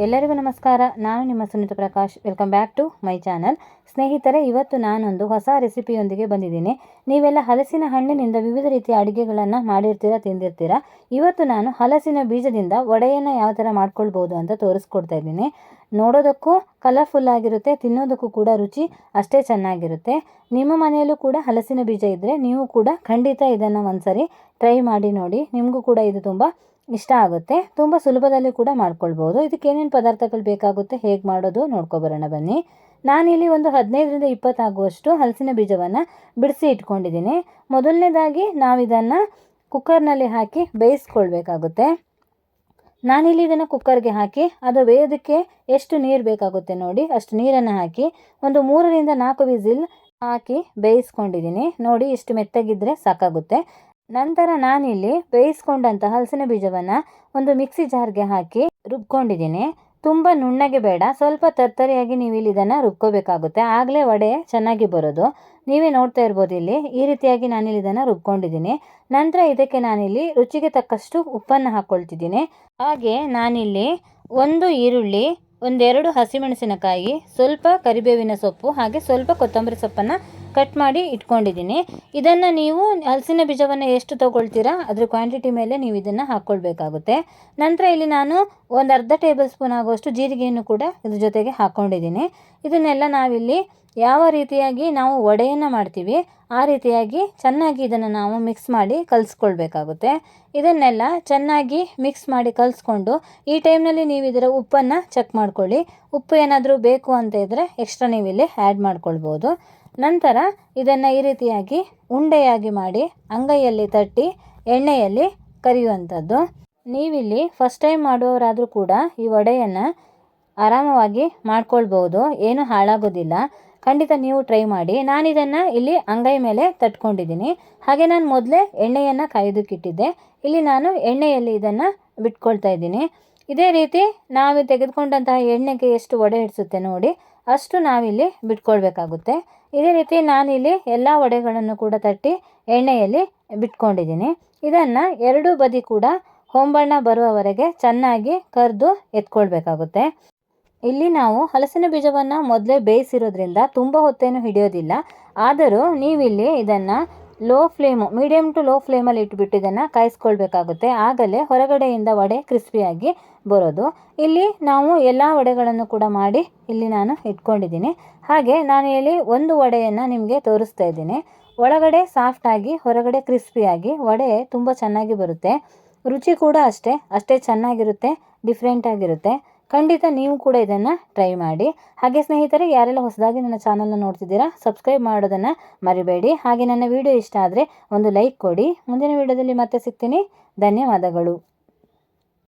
ಎಲ್ಲರಿಗೂ ನಮಸ್ಕಾರ. ನಾನು ನಿಮ್ಮ Sunita Prakash. Welcome back to my channel ಸ್ನೇಹಿತರೆ, ಇವತ್ತು ನಾನೊಂದು ಹೊಸ ರೆಸಿಪಿಯೊಂದಿಗೆ ಬಂದಿದ್ದೀನಿ. ನೀವೆಲ್ಲ ಹಲಸಿನ ಹಣ್ಣಿನಿಂದ ವಿವಿಧ ರೀತಿಯ ಅಡುಗೆಗಳನ್ನು ಮಾಡಿರ್ತೀರ, ತಿಂದಿರ್ತೀರ? ಇವತ್ತು ನಾನು ಹಲಸಿನ ಬೀಜದಿಂದ ವಡೆಯನ್ನು ಯಾವ ಥರ ಮಾಡ್ಕೊಳ್ಬೋದು ಅಂತ ತೋರಿಸ್ಕೊಡ್ತಾ ಇದ್ದೀನಿ. ನೋಡೋದಕ್ಕೂ ಕಲರ್ಫುಲ್ ಆಗಿರುತ್ತೆ, ತಿನ್ನೋದಕ್ಕೂ ಕೂಡ ರುಚಿ ಅಷ್ಟೇ ಚೆನ್ನಾಗಿರುತ್ತೆ. ನಿಮ್ಮ ಮನೆಯಲ್ಲೂ ಕೂಡ ಹಲಸಿನ ಬೀಜ ಇದ್ದರೆ ನೀವು ಕೂಡ ಖಂಡಿತ ಇದನ್ನು ಒಂದ್ಸರಿ ಟ್ರೈ ಮಾಡಿ ನೋಡಿ. ನಿಮಗೂ ಕೂಡ ಇದು ತುಂಬ ಇಷ್ಟ ಆಗುತ್ತೆ. ತುಂಬ ಸುಲಭದಲ್ಲಿ ಕೂಡ ಮಾಡ್ಕೊಳ್ಬೋದು. ಇದಕ್ಕೆ ಏನೇನು ಪದಾರ್ಥಗಳು ಬೇಕಾಗುತ್ತೆ, ಹೇಗೆ ಮಾಡೋದು ನೋಡ್ಕೊಬರೋಣ ಬನ್ನಿ. ನಾನಿಲ್ಲಿ ಒಂದು ಹದಿನೈದರಿಂದ ಇಪ್ಪತ್ತಾಗುವಷ್ಟು ಹಲಸಿನ ಬೀಜವನ್ನು ಬಿಡಿಸಿ ಇಟ್ಕೊಂಡಿದ್ದೀನಿ. ಮೊದಲನೇದಾಗಿ ನಾವು ಇದನ್ನು ಕುಕ್ಕರ್ನಲ್ಲಿ ಹಾಕಿ ಬೇಯಿಸ್ಕೊಳ್ಬೇಕಾಗುತ್ತೆ. ನಾನಿಲ್ಲಿ ಇದನ್ನು ಕುಕ್ಕರ್ಗೆ ಹಾಕಿ, ಅದು ಬೇಯೋದಕ್ಕೆ ಎಷ್ಟು ನೀರು ಬೇಕಾಗುತ್ತೆ ನೋಡಿ, ಅಷ್ಟು ನೀರನ್ನು ಹಾಕಿ, ಒಂದು ಮೂರರಿಂದ ನಾಲ್ಕು ವಿಸಿಲ್ ಹಾಕಿ ಬೇಯಿಸ್ಕೊಂಡಿದ್ದೀನಿ. ನೋಡಿ, ಇಷ್ಟು ಮೆತ್ತಗಿದ್ರೆ ಸಾಕಾಗುತ್ತೆ. ನಂತರ ನಾನಿಲ್ಲಿ ಬೇಯಿಸ್ಕೊಂಡಂಥ ಹಲಸಿನ ಬೀಜವನ್ನು ಒಂದು ಮಿಕ್ಸಿ ಜಾರ್ಗೆ ಹಾಕಿ ರುಬ್ಕೊಂಡಿದ್ದೀನಿ. ತುಂಬ ನುಣ್ಣಗೆ ಬೇಡ, ಸ್ವಲ್ಪ ತರ್ತರಿಯಾಗಿ ನೀವು ಇಲ್ಲಿ ಇದನ್ನು ರುಬ್ಕೋಬೇಕಾಗುತ್ತೆ. ಆಗಲೇ ವಡೆ ಚೆನ್ನಾಗಿ ಬರೋದು. ನೀವೇ ನೋಡ್ತಾ ಇರ್ಬೋದು ಇಲ್ಲಿ, ಈ ರೀತಿಯಾಗಿ ನಾನಿಲ್ಲಿ ಇದನ್ನು ರುಬ್ಕೊಂಡಿದ್ದೀನಿ. ನಂತರ ಇದಕ್ಕೆ ನಾನಿಲ್ಲಿ ರುಚಿಗೆ ತಕ್ಕಷ್ಟು ಉಪ್ಪನ್ನು ಹಾಕ್ಕೊಳ್ತಿದ್ದೀನಿ ಹಾಗೆ ನಾನಿಲ್ಲಿ ಒಂದು ಈರುಳ್ಳಿ, ಒಂದೆರಡು ಹಸಿಮೆಣಸಿನಕಾಯಿ, ಸ್ವಲ್ಪ ಕರಿಬೇವಿನ ಸೊಪ್ಪು, ಹಾಗೆ ಸ್ವಲ್ಪ ಕೊತ್ತಂಬರಿ ಸೊಪ್ಪನ್ನು ಕಟ್ ಮಾಡಿ ಇಟ್ಕೊಂಡಿದ್ದೀನಿ. ಇದನ್ನು ನೀವು ಹಲಸಿನ ಬೀಜವನ್ನು ಎಷ್ಟು ತೊಗೊಳ್ತೀರಾ, ಅದರ ಕ್ವಾಂಟಿಟಿ ಮೇಲೆ ನೀವು ಇದನ್ನು ಹಾಕ್ಕೊಳ್ಬೇಕಾಗುತ್ತೆ ನಂತರ ಇಲ್ಲಿ ನಾನು ಒಂದು ಅರ್ಧ ಟೇಬಲ್ ಸ್ಪೂನ್ ಆಗುವಷ್ಟು ಜೀರಿಗೆಯನ್ನು ಕೂಡ ಇದ್ರ ಜೊತೆಗೆ ಹಾಕ್ಕೊಂಡಿದ್ದೀನಿ ಇದನ್ನೆಲ್ಲ ನಾವಿಲ್ಲಿ ಯಾವ ರೀತಿಯಾಗಿ ನಾವು ವಡೆಯನ್ನು ಮಾಡ್ತೀವಿ, ಆ ರೀತಿಯಾಗಿ ಚೆನ್ನಾಗಿ ಇದನ್ನು ನಾವು ಮಿಕ್ಸ್ ಮಾಡಿ ಕಲಿಸ್ಕೊಳ್ಬೇಕಾಗುತ್ತೆ. ಇದನ್ನೆಲ್ಲ ಚೆನ್ನಾಗಿ ಮಿಕ್ಸ್ ಮಾಡಿ ಕಲಿಸ್ಕೊಂಡು ಈ ಟೈಮ್ನಲ್ಲಿ ನೀವು ಇದರ ಉಪ್ಪನ್ನು ಚೆಕ್ ಮಾಡ್ಕೊಳ್ಳಿ. ಉಪ್ಪು ಏನಾದರೂ ಬೇಕು ಅಂತ ಇದ್ದರೆ ಎಕ್ಸ್ಟ್ರಾ ನೀವು ಇಲ್ಲಿ ಆ್ಯಡ್ ಮಾಡ್ಕೊಳ್ಬೋದು. ನಂತರ ಇದನ್ನು ಈ ರೀತಿಯಾಗಿ ಉಂಡೆಯಾಗಿ ಮಾಡಿ ಅಂಗೈಯಲ್ಲಿ ತಟ್ಟಿ ಎಣ್ಣೆಯಲ್ಲಿ ಕರಿಯುವಂಥದ್ದು. ನೀವಿಲ್ಲಿ ಫಸ್ಟ್ ಟೈಮ್ ಮಾಡುವವರಾದರೂ ಕೂಡ ಈ ವಡೆಯನ್ನು ಆರಾಮವಾಗಿ ಮಾಡ್ಕೊಳ್ಬೋದು ಏನೂ ಹಾಳಾಗೋದಿಲ್ಲ. ಖಂಡಿತ ನೀವು ಟ್ರೈ ಮಾಡಿ. ನಾನು ಇದನ್ನು ಇಲ್ಲಿ ಅಂಗೈ ಮೇಲೆ ತಟ್ಕೊಂಡಿದ್ದೀನಿ. ಹಾಗೆ ನಾನು ಮೊದಲೇ ಎಣ್ಣೆಯನ್ನು ಕಾಯೋದಕ್ಕಿಟ್ಟಿದ್ದೆ ಇಲ್ಲಿ ನಾನು ಎಣ್ಣೆಯಲ್ಲಿ ಇದನ್ನು ಬಿಟ್ಕೊಳ್ತಾ ಇದ್ದೀನಿ. ಇದೇ ರೀತಿ ನಾವು ತೆಗೆದುಕೊಂಡಂತಹ ಎಣ್ಣೆಗೆ ಎಷ್ಟು ಒಡೆ ಹಿಡಿಸುತ್ತೆ ನೋಡಿ, ಅಷ್ಟು ನಾವಿಲ್ಲಿ ಬಿಟ್ಕೊಳ್ಬೇಕಾಗುತ್ತೆ. ಇದೇ ರೀತಿ ನಾನಿಲ್ಲಿ ಎಲ್ಲ ವಡೆಗಳನ್ನು ಕೂಡ ತಟ್ಟಿ ಎಣ್ಣೆಯಲ್ಲಿ ಬಿಟ್ಕೊಂಡಿದ್ದೀನಿ. ಇದನ್ನು ಎರಡೂ ಬದಿ ಕೂಡ ಹೊಂಬಣ್ಣ ಬರುವವರೆಗೆ ಚೆನ್ನಾಗಿ ಕರೆದು ಎತ್ಕೊಳ್ಬೇಕಾಗುತ್ತೆ. ಇಲ್ಲಿ ನಾವು ಹಲಸಿನ ಬೀಜವನ್ನು ಮೊದಲೇ ಬೇಯಿಸಿರೋದ್ರಿಂದ ತುಂಬ ಹೊತ್ತೇನು ಹಿಡಿಯೋದಿಲ್ಲ. ಆದರೂ ನೀವಿಲ್ಲಿ ಇದನ್ನು low flame medium to low ಫ್ಲೇಮಲ್ಲಿ ಇಟ್ಬಿಟ್ಟು ಇದನ್ನು ಕಾಯಿಸ್ಕೊಳ್ಬೇಕಾಗುತ್ತೆ. ಆಗಲೇ ಹೊರಗಡೆಯಿಂದ ವಡೆ ಕ್ರಿಸ್ಪಿಯಾಗಿ ಬರೋದು. ಇಲ್ಲಿ ನಾವು ಎಲ್ಲ ವಡೆಗಳನ್ನು ಕೂಡ ಮಾಡಿ ಇಲ್ಲಿ ನಾನು ಇಟ್ಕೊಂಡಿದ್ದೀನಿ. ಹಾಗೆ ನಾನು ಇಲ್ಲಿ ಒಂದು ವಡೆಯನ್ನು ನಿಮಗೆ ತೋರಿಸ್ತಾ ಇದ್ದೀನಿ. ಒಳಗಡೆ ಸಾಫ್ಟಾಗಿ ಹೊರಗಡೆ ಕ್ರಿಸ್ಪಿಯಾಗಿ ವಡೆ ತುಂಬ ಚೆನ್ನಾಗಿ ಬರುತ್ತೆ. ರುಚಿ ಕೂಡ ಅಷ್ಟೇ ಅಷ್ಟೇ ಚೆನ್ನಾಗಿರುತ್ತೆ ಡಿಫ್ರೆಂಟಾಗಿರುತ್ತೆ ಖಂಡಿತ ನೀವು ಕೂಡ ಇದನ್ನು ಟ್ರೈ ಮಾಡಿ. ಹಾಗೆ ಸ್ನೇಹಿತರೆ, ಯಾರೆಲ್ಲ ಹೊಸದಾಗಿ ನನ್ನ ಚಾನಲ್ನ ನೋಡ್ತಿದ್ದೀರಾ ಸಬ್ಸ್ಕ್ರೈಬ್ ಮಾಡೋದನ್ನು ಮರಿಬೇಡಿ. ಹಾಗೆ ನನ್ನ ವಿಡಿಯೋ ಇಷ್ಟ ಆದರೆ ಒಂದು ಲೈಕ್ ಕೊಡಿ. ಮುಂದಿನ ವಿಡಿಯೋದಲ್ಲಿ ಮತ್ತೆ ಸಿಗ್ತೀನಿ. ಧನ್ಯವಾದಗಳು.